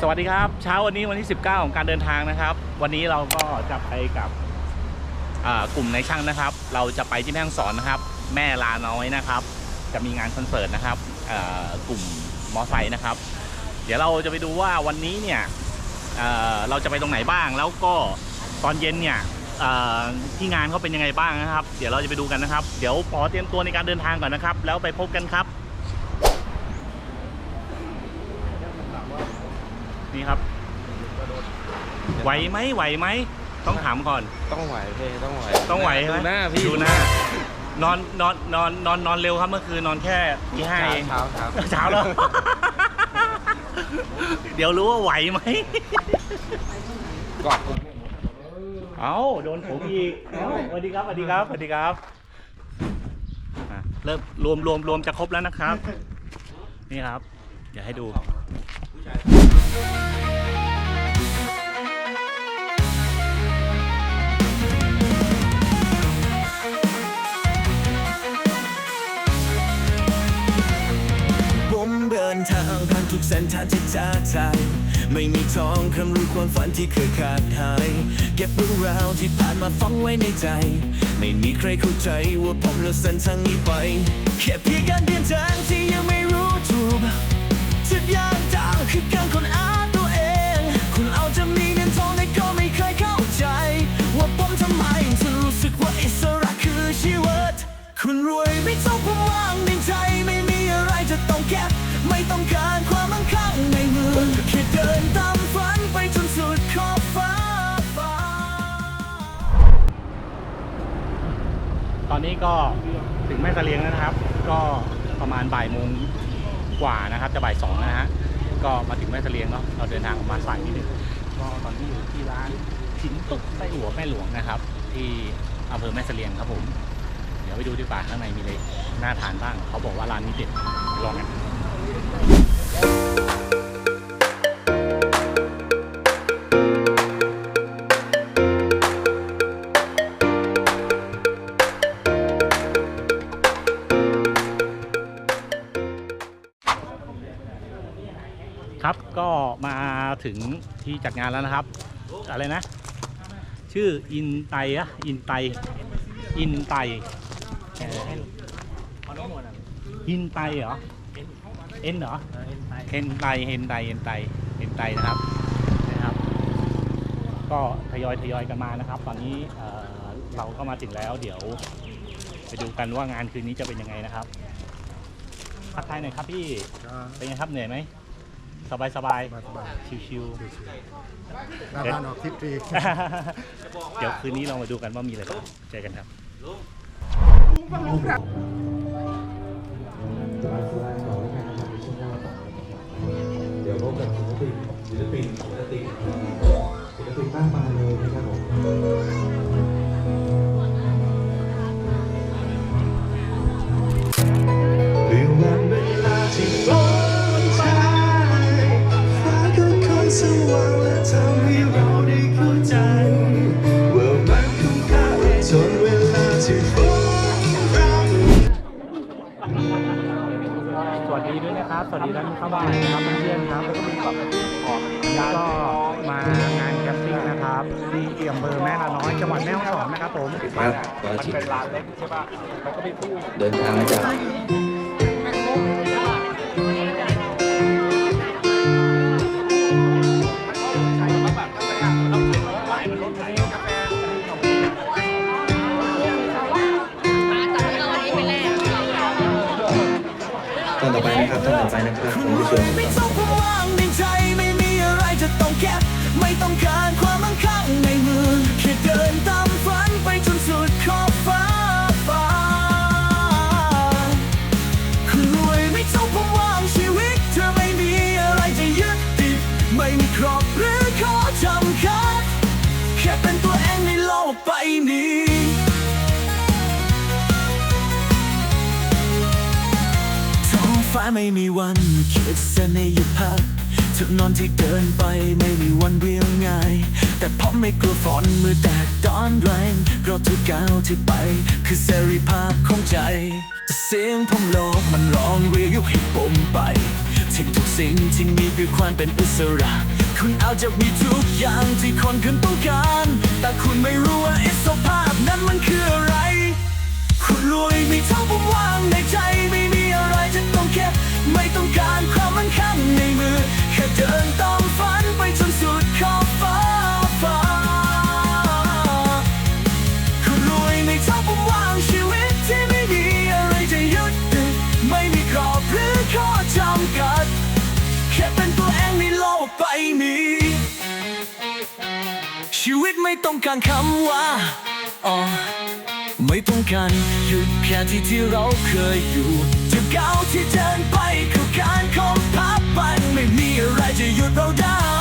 สวัสดีครับ เช้าวันนี้วันที่ 19 ของการเดินทางนะครับ วันนี้เราก็จะไปกับอ่ากลุ่มในช่างนะครับ เราจะไปที่แม่ฮ่องสอนนะครับ แม่ลาน้อยนะครับ จะมีงานคอนเสิร์ตนะครับอ่ากลุ่มมอไซค์นะครับ เดี๋ยวเราจะไปดูว่าวันนี้เนี่ยเอ่อเราจะไปตรงไหนบ้าง แล้วก็ตอนเย็นเนี่ยอ่อที่งานเขาเป็นยังไงบ้างนะครับ เดี๋ยวเราจะไปดูกันนะครับ เดี๋ยวขอเตรียมตัวในการเดินทางก่อนนะครับ แล้วไปพบกันครับ นี่ครับ ไหวไหมไหวไหม ต้องถามก่อน ต้องไหวพี่ต้องไหวต้องไหวใช่ไหมดูหน้าพี่ดูหน้า นอนนอนนอนนอนนอนเร็วครับเมื่อคืนนอนแค่ที่ห้าเช้าเองเช้าเช้าเช้าแล้ว เดี๋ยวรู้ว่าไหวไหม กอดผมเอาโดนผมอีกเอ้าสวัสดีครับสวัสดีครับสวัสดีครับอะเริ่มรวมรวมรวมจะครบแล้วนะครับ นี่ครับ เดี๋ยวให้ดู ผมเดินทางผ่านทุกเส้นทางที่ท้าทายไม่มีท้องคำรู้ความฝันที่เคยขาดหาย เก็บเรื่องราวที่ผ่านมาฝังไว้ในใจ ไม่มีใครเข้าใจว่าผมเลือกเส้นทางนี้ไปแค่เพียงการเดินทางที่ยังไม่รู้ถูกทุกอย่าง คือการคนหาตัวเอง คุณเอาจะมีเงินทองแต่ก็ไม่เคยเข้าใจ ว่าผมทำไมถึงรู้สึกว่าอิสระคือชีวิต คุณรวยไม่ต้องความว่างในใจไม่มีอะไรจะต้องเก็บไม่ต้องการความมั่งคั่งในมือแค่เดินตามฝันไปจนสุดขอบฟ้า ตอนนี้ก็ถึงแม่เลียงแล้วนะครับ ก็ประมาณบ่ายโมงกว่านะครับ จะบ่ายสองนะฮะ ก็มาถึงแม่เสลียงเนาะเราเดินทางออกมาสายนิดนึงก็ตอนนี้อยู่ที่ร้านชิ้นตุกไส้หัวแม่หลวงนะครับ ที่อำเภอแม่เสลียงครับผม เดี๋ยวไปดูดีกว่าข้างในมีอะไรน่าทานบ้าง เขาบอกว่าร้านนี้เด็ดลองกัน มาถึงที่จัดงานแล้วนะครับ อะไรนะ ชื่ออินไตอะอินไตอินไตเอ่ออินไตเหรอเอ็นเหรอเอ็นไตเอ็นไตเอ็นไตเอ็นไตนะครับนะครับ ก็ทยอยทยอยกันมานะครับ ตอนนี้เอ่อเราก็มาถึงแล้วเดี๋ยว ไปดูกันว่างานคืนนี้จะเป็นยังไงนะครับทักทายหน่อยครับพี่เป็นไงครับเหนื่อยไหม สบายสบายๆชิวหน้าบ้านออกทริปทรีๆ เดี๋ยวคืนนี้เรามาดูกันว่ามีอะไรบ้างเจอกันครับเดี๋ยวพบกับศิลปินศิลปินศิลปินศิลปินมากมายเลยนะครับผม สว่างและทำให้เราได้เข้าใจ ว่ามันคุ้มค่าจนเวลาที่ฝนพรสวัสดีด้วยนะครับ สวัสดีท่านเข้าบ้านนะครับเพื่อนๆครับแล้วก็มีแบบออกก็มางานแคมปิ้งนะครับที่อำเภอร์แม่ละน้อยจังหวัดแม่ฮ่องสอนนะครับผมครับก็ชิเป็นร้านเล็กใช่ป่ะแล้วก็มีผู้ เดินทางมาจาก นะครับท่านต่อไปนะครับผมจะเชิญไม่ ฟ้าไม่มีวันขีดเส้นให้หยุดพักทุกนอนที่เดินไปไม่มีวันเรียงง่าย แต่ผมไม่กลัวฝนมือแดดร้อนแรงเพราะทุกก้าวที่ไป คือเสรีภาพของใจ เสียงผมโลกมันร้องเรียกให้ผมไปทิ้งทุกสิ่งที่มีเพื่อความเป็นอิสระ คุณอาจจะมีทุกอย่างที่คนคุณต้องการ แต่คุณไม่รู้ว่า การควางในมือ แค่เดินตามฝันไปจนสุดขอบฟ้าฟ้าคุณรวยในเท่าผมว่างชีวิตที่ไม่มีอะไรจะยึดติดไม่มีกรอบหรือข้อจำกัด แค่เป็นตัวเองในโลกใบนี้ ชีวิตไม่ต้องการคำว่าอ๋อไม่ต้องการหยุดแค่ที่ที่เราเคยอยู่จะก้าวที่เดินไปคือการคง พับไปไม่มีอะไรจะหยุดเราได้